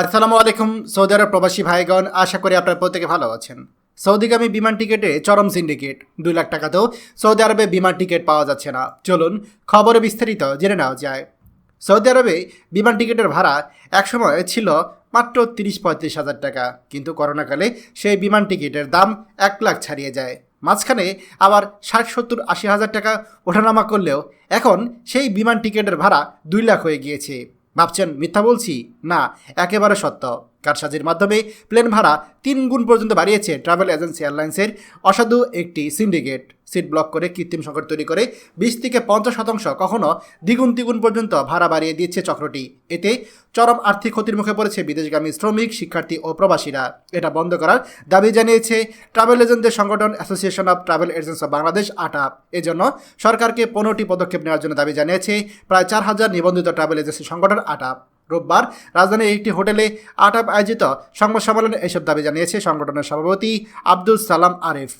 আসসালামু আলাইকুম, সৌদি আরব প্রবাসী ভাইগণ, আশা করি আপনারা প্রত্যেকে ভালো আছেন। সৌদিগামী বিমান টিকেটে চরম সিন্ডিকেট, দুই লাখ টাকাতেও সৌদি আরবে বিমান টিকিট পাওয়া যাচ্ছে না। চলুন খবরে বিস্তারিত জেনে নেওয়া যায়। সৌদি আরবে বিমান টিকিটের ভাড়া একসময় ছিল মাত্র তিরিশ পঁয়ত্রিশ হাজার টাকা, কিন্তু করোনাকালে সেই বিমান টিকিটের দাম এক লাখ ছাড়িয়ে যায়। মাঝখানে আবার ষাট সত্তর আশি হাজার টাকা ওঠানামা করলেও এখন সেই বিমান টিকিটের ভাড়া দুই লাখ হয়ে গিয়েছে। ভাবছেন মিথ্যা বলছি? না একেবারে সত্য। কারসাজির মাধ্যমে প্লেন ভাড়া তিন গুণ পর্যন্ত বাড়িয়েছে ট্রাভেল এজেন্সি এয়ারলাইন্সের অসাধু একটি সিন্ডিকেট। সিট ব্লক করে কৃত্রিম সংকট তৈরি করে বিশ থেকে পঞ্চাশ শতাংশ কখনো দ্বিগুণ তিগুণ পর্যন্ত ভাড়া বাড়িয়ে দিচ্ছে চক্রটি। এতে চরম আর্থিক ক্ষতির মুখে পড়েছে বিদেশগামী শ্রমিক, শিক্ষার্থী ও প্রবাসীরা। এটা বন্ধ করার দাবি জানিয়েছে ট্রাভেল এজেন্টদের সংগঠন association of travel agents of Bangladesh ATAB এজন্য সরকারকে পনেরোটি পদক্ষেপ নেওয়ার জন্য দাবি জানিয়েছে প্রায় চার হাজার নিবন্ধিত ট্রাভেল এজেন্সি সংগঠন আটাপ রোববার রাজধানীর একটি হোটেলে আটাপ আয়োজিত সংবাদ সম্মেলনে এসব দাবি জানিয়েছে সংগঠনের সভাপতি আব্দুল সালাম আরিফ।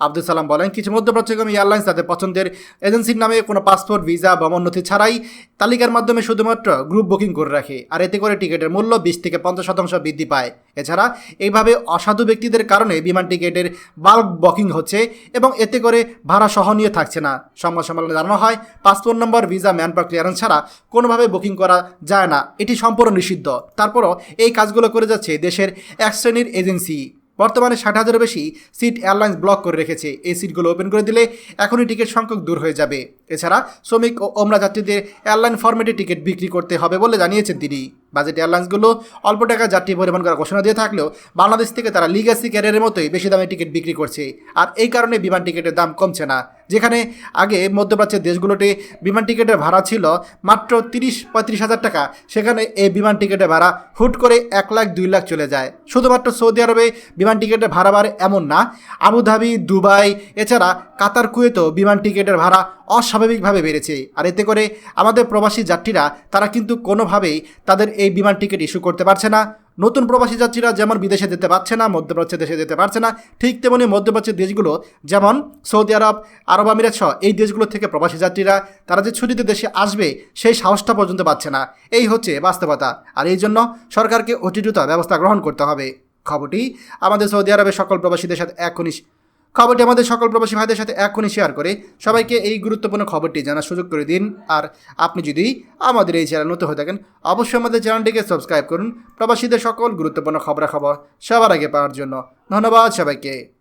আব্দুল সালাম বলেন, কিছু মধ্যপ্রাচ্যগামী এয়ারলাইন্স তাদের পছন্দের এজেন্সির নামে কোনো পাসপোর্ট, ভিসা ভ্রমণ নথি ছাড়াই তালিকার মাধ্যমে শুধুমাত্র গ্রুপ বুকিং করে রাখে, আর এতে করে টিকিটের মূল্য বিশ থেকে পঞ্চাশ শতাংশ বৃদ্ধি পায়। এছাড়া এইভাবে অসাধু ব্যক্তিদের কারণে বিমান টিকিটের বাল্ক বুকিং হচ্ছে এবং এতে করে ভাড়া সহনীয় থাকছে না। সংবাদ সম্মেলনে জানানো হয়, passport number, visa manpower clearance ছাড়া কোনোভাবে বুকিং করা যায় না। এটি সম্পূর্ণ নিষিদ্ধ। তারপরও এই কাজগুলো করে যাচ্ছে দেশের এক শ্রেণির এজেন্সি। বর্তমানে ষাট হাজারও বেশি সিট এয়ারলাইন্স ব্লক করে রেখেছে। এই সিটগুলো ওপেন করে দিলে এখনই টিকিট সংখ্যক দূর হয়ে যাবে। এছাড়া শ্রমিক ও ওমরা যাত্রীদের এয়ারলাইন ফরম্যাটে টিকিট বিক্রি করতে হবে বলে জানিয়েছেন তিনি। বাজেট এয়ারলাইন্সগুলো অল্প টাকা যাত্রী পরিমাণ করার ঘোষণা দিয়ে থাকলেও বাংলাদেশ থেকে তারা লিগাসি ক্যারিয়ারের মতোই বেশি দামে টিকিট বিক্রি করছে। আর এই কারণে বিমান টিকিটের দাম কমছে না। যেখানে আগে মধ্যপ্রাচ্যের দেশগুলোতে বিমান টিকিটের ভাড়া ছিল মাত্র তিরিশ, পঁয়ত্রিশ হাজার টাকা। সেখানে এই বিমান টিকিটের ভাড়া হুট করে এক লাখ, দুই লাখ চলে যায়। শুধুমাত্র সৌদি আরবে বিমান টিকিটের ভাড়া বাড়ে এমন না, আবুধাবি, দুবাই, এছাড়া কাতার, কুয়েতেও বিমান টিকিটের ভাড়া অস্বাভাবিকভাবে বেড়েছে। আর এতে করে আমাদের প্রবাসী যাত্রীরা, তারা কিন্তু কোনোভাবেই তাদের এই বিমান টিকিট ইস্যু করতে পারছে না। নতুন প্রবাসী যাত্রীরা যেমন বিদেশে যেতে পারছে না মধ্যপ্রাচ্যের দেশে যেতে পারছে না, ঠিক তেমনি মধ্যপ্রাচ্যের দেশগুলো, যেমন সৌদি আরব আরব আমিরাত সহ এই দেশগুলো থেকে প্রবাসী যাত্রীরা, তারা যে ছুটিতে দেশে আসবে, সেই সাহসটা পর্যন্ত পাচ্ছে না। এই হচ্ছে বাস্তবতা। আর এই জন্য সরকারকে অতিদ্রুত ব্যবস্থা গ্রহণ করতে হবে। খবরটি আমাদের সৌদি আরবের সকল প্রবাসীদের সাথে এখনই খবরটি আমাদের সকল প্রবাসী ভাইদের সাথে এখনই শেয়ার করে। সবাইকে এই গুরুত্বপূর্ণ খবরটি জানার সুযোগ করে দিন। আর আপনি যদি আমাদের এই চ্যানেল নতুন হয়ে থাকেন, অবশ্যই আমাদের চ্যানেলটিকে সাবস্ক্রাইব করুন। প্রবাসীদের সকল গুরুত্বপূর্ণ খবরাখবর সবার আগে পাওয়ার জন্য। ধন্যবাদ সবাইকে।